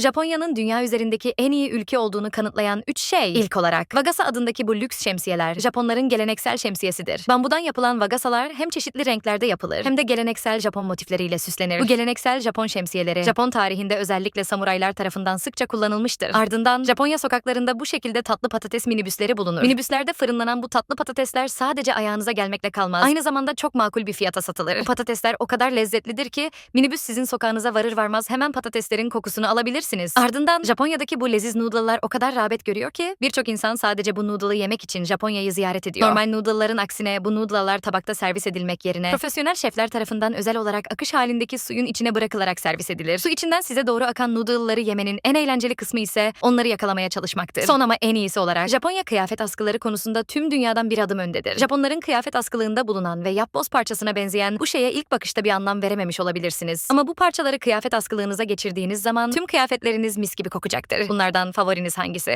Japonya'nın dünya üzerindeki en iyi ülke olduğunu kanıtlayan 3 şey. İlk olarak Wagasa adındaki bu lüks şemsiyeler Japonların geleneksel şemsiyesidir. Bambudan yapılan Wagasalar hem çeşitli renklerde yapılır hem de geleneksel Japon motifleriyle süslenir. Bu geleneksel Japon şemsiyeleri Japon tarihinde özellikle samuraylar tarafından sıkça kullanılmıştır. Ardından Japonya sokaklarında bu şekilde tatlı patates minibüsleri bulunur. Minibüslerde fırınlanan bu tatlı patatesler sadece ayağınıza gelmekle kalmaz. Aynı zamanda çok makul bir fiyata satılır. Bu patatesler o kadar lezzetlidir ki minibüs sizin sokağınıza varır varmaz hemen patateslerin kokusunu alabilirsiniz. Ardından Japonya'daki bu leziz noodle'lar o kadar rağbet görüyor ki birçok insan sadece bu noodle'ı yemek için Japonya'yı ziyaret ediyor. Normal noodle'ların aksine bu noodle'lar tabakta servis edilmek yerine profesyonel şefler tarafından özel olarak akış halindeki suyun içine bırakılarak servis edilir. Su içinden size doğru akan noodle'ları yemenin en eğlenceli kısmı ise onları yakalamaya çalışmaktır. Son ama en iyisi olarak Japonya kıyafet askıları konusunda tüm dünyadan bir adım öndedir. Japonların kıyafet askılığında bulunan ve yapboz parçasına benzeyen bu şeye ilk bakışta bir anlam verememiş olabilirsiniz. Ama bu parçaları kıyafet askılığınıza geçirdiğiniz zaman tüm kıyafetleriniz mis gibi kokacaktır. Bunlardan favoriniz hangisi?